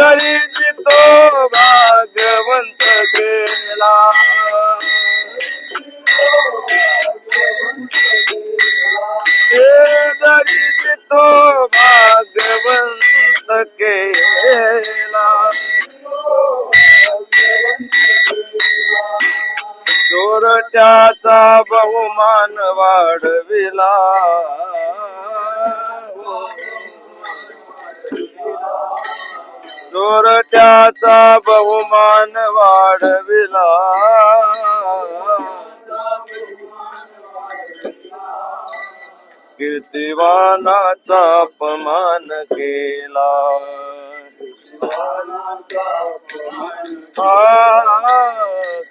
तरी तो भाग्यवंत केला तरी तो भाग्यवंत गेला. चोरट्याचा बहुमान वाढविला. चोरट्याचा बहुमान वाढविला. कीर्तिवानाचा अपमान केला.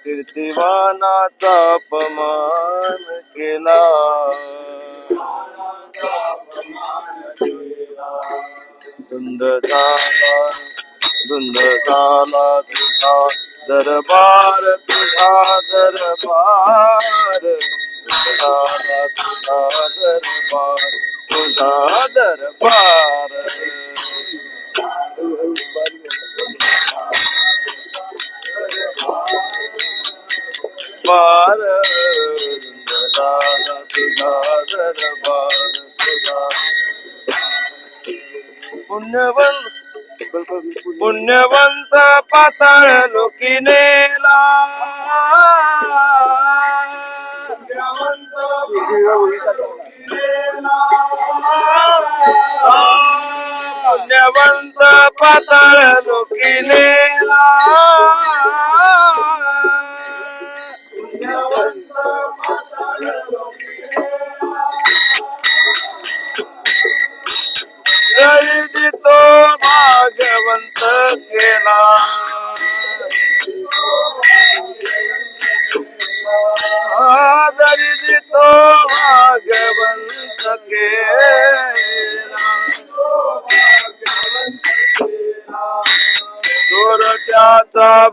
कीर्तिवानाचा अपमान केला. धुंद झाला धुंद झाला तुझा दरबार तुझा दरबार धुंद झाला तुझा दरबार तुझा दरबार बार झाला तुझा दरबार तुझा पुण्यवंत पुण्यवंत पाताळ लोकी नेला पुण्यवंत पाताळ लोकी नेला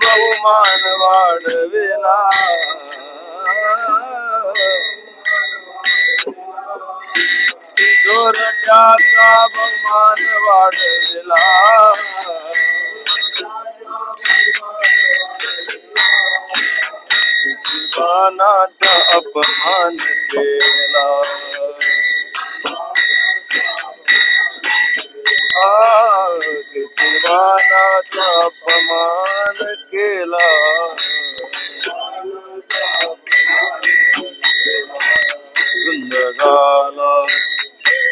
बहुमान वाढविला चोरट्याचा बहुमान वाढविला पानाचा अपमान केला. कितीवानाचा अपमान केला धुंद झाला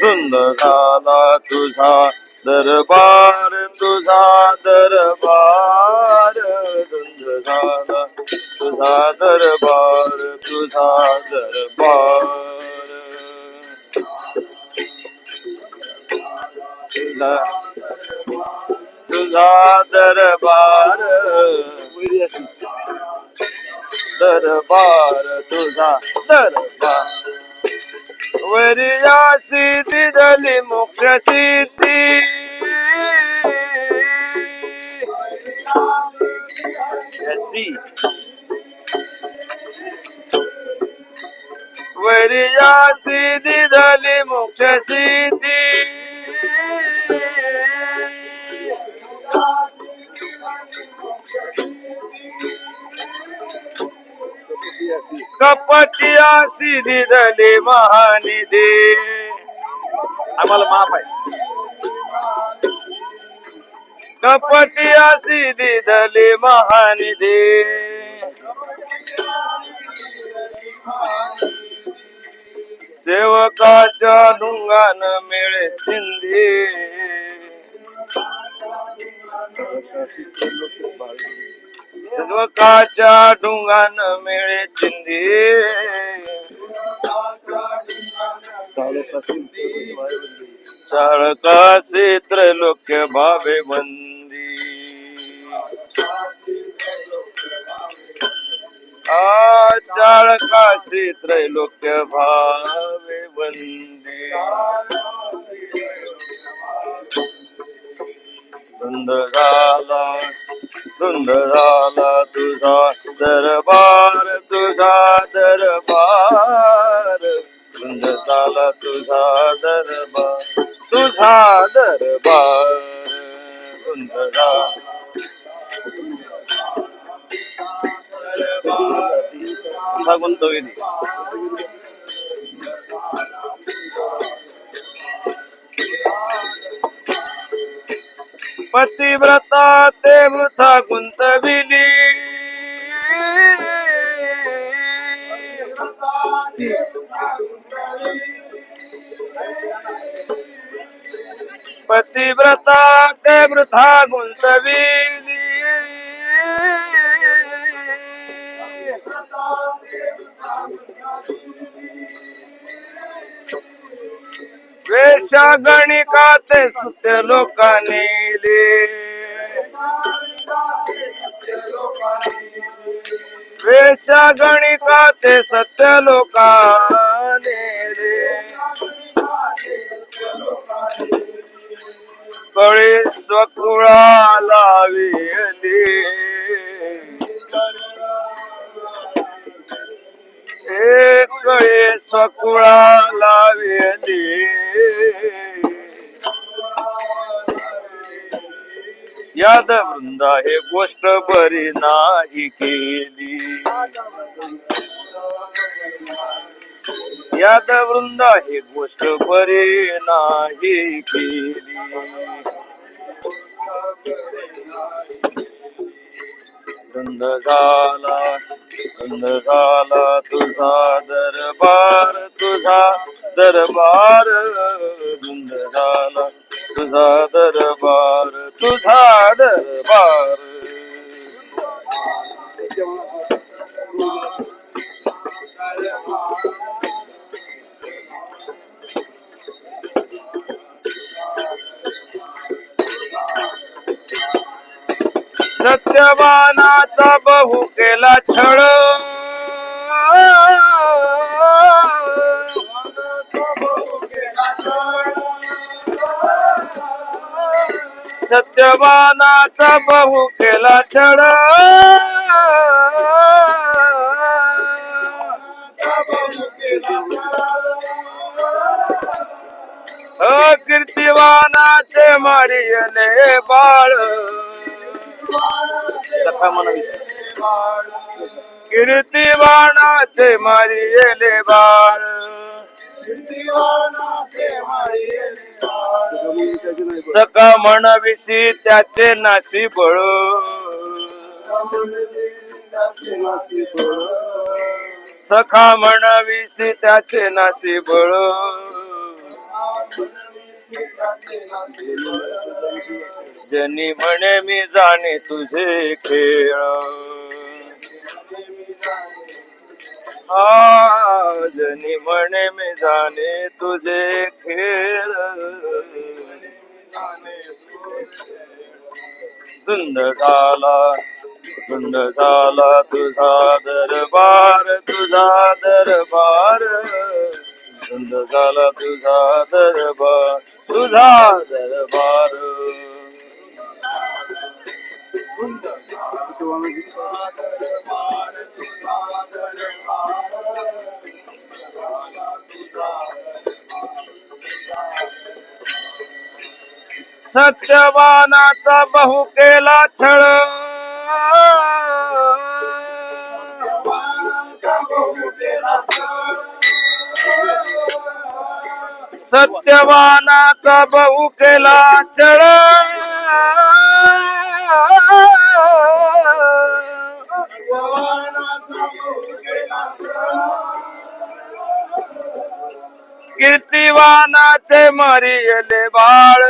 धुंद झाला तुझा दरबार तुझा दरबार. धुंद झाला तुझा दरबार तुझा दरबार. तुझा तुझा दरबार दरबार तुझा दरबार. वरियासी दिदली मोक्षची ती अशी वरियासी दिदली मोक्षची कपटियासी. दिदली महानिधी. आम्हाला माफ आहे. कपटियासी दिदली महानिधी. सेवकाच्या ढुंगान मिळे सिंधी लोकाच्या ढुंगान मिळे चिंदी. चाळकाचे त्रैलोक्य भावे बंदी आ चाळकाचे त्रैलोक्य भावे बंदी धुंद झाला धुंद झाला तुझा दरबार तुझा दरबार. धुंद झाला तुझा दरबार तुझा दरबार. धुंद झाला तुझा गुंतविली पतिव्रता ते वृथा गुंतविली पतिव्रता ते वृथा गुंतविली वेशा गणिका ते सुत्य लोकांनी. वेच्या गणिका ते सत्य लोकाने कळी स्वकुळा लाविली एक कळे स्वकुळा लाविली याद वृंदा हे गोष्ट बरी नाही केली. याद वृंदा हे गोष्ट बरी नाही केली. बंद झाला बंद झाला तुझा दरबार तुझा दरबार. सत्यवानाचा बहु केला छळ. सत्यवानाचा बहु केला छळ. कीर्तिवानाचे मारियले बाळ. कीर्तिवानाचे मारियले बाळ. सका म्हणविशी त्याचे नाशी बळ. सखा म्हणविशी त्याचे नाशी बळ. जनी म्हणे मी जाणे तुझे खेळ. हा जनी म्हणे मी जाणे तुझे खेळ. धुंद झाला धुंद झाला तुझा दरबार तुझा दरबार. धुंद झाला तुझा दरबार. तुझा दरबार. सत्यवानाचा बहु केला छळ. सत्यवानाचा बहु केला छळ. कीर्तिवानाचे मरियले बाळ.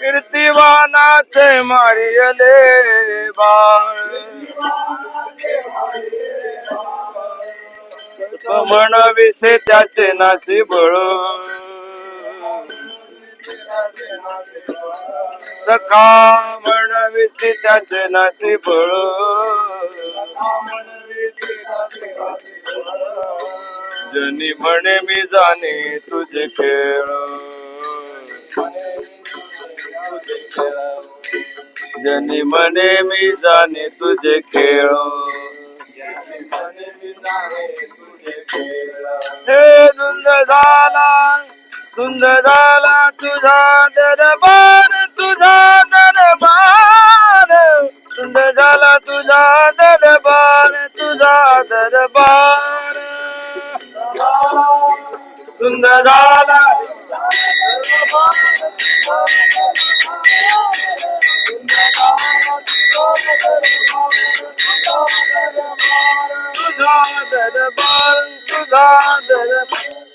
कीर्तिवानाचे मरियले बाळ. म्हणविसे त्याचे नाशी बळ सखा म्हणविसे त्याचे नाशी बळ जनी म्हणे मी जाणे तुझे खेळ. जनी म्हणे मी जाणे तुझे खेळ. हे धुंद झाला धुंद झाला तुझा दरबार. तुझा दरबार धुंद झाला तुझा दरबार तुझा दरबार. धुंद झाला तुझा दरबार तुझा दरबार